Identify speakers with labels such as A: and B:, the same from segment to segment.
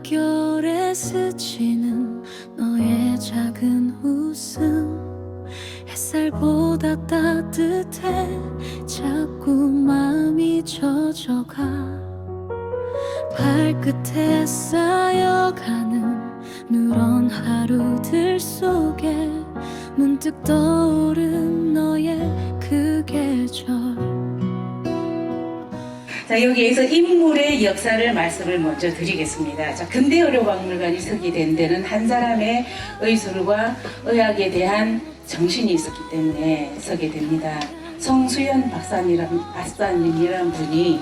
A: 숨결에 스치는 너의 작은 웃음. 햇살보다 따뜻해 자꾸 마음이 젖어가. 발끝에 쌓여가는 누런 하루들 속에 문득 떠오른
B: 자, 여기에서 인물의 역사를 말씀을 먼저 드리겠습니다. 자, 근대 의료 박물관이 서기된 데는 한 사람의 의술과 의학에 대한 정신이 있었기 때문에 서게 됩니다. 성수연 박사님이란, 박사님이란 분이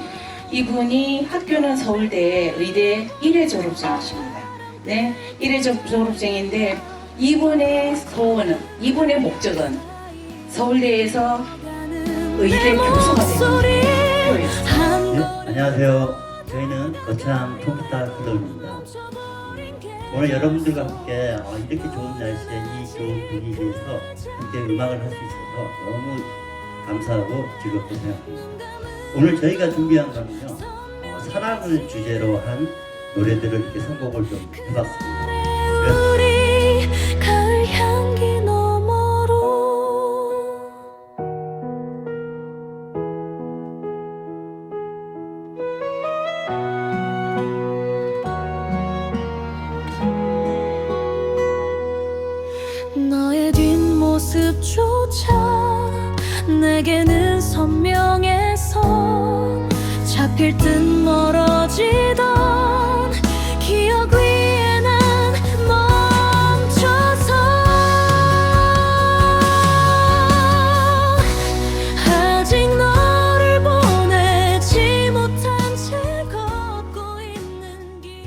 B: 이분이 학교는 서울대 의대 1회 졸업생이십니다. 네, 1회 졸- 졸업생인데 이분의 소원은, 이분의 목적은 서울대에서 의대 교수가 되는 거예요.
C: 안녕하세요. 저희는 거창 컴퓨터 클럽입니다. 오늘 여러분들과 함께 어, 이렇게 좋은 날씨에 이 좋은 분위기에서 함께 음악을 할 수 있어서 너무 감사하고 즐겁게 생각합니다. 오늘 저희가 준비한 거는요, 어, 사랑을 주제로 한 노래들을 이렇게 선곡을 좀 해봤습니다.
A: 모습조차 내게는 선명해서 잡힐 듯 멀어지던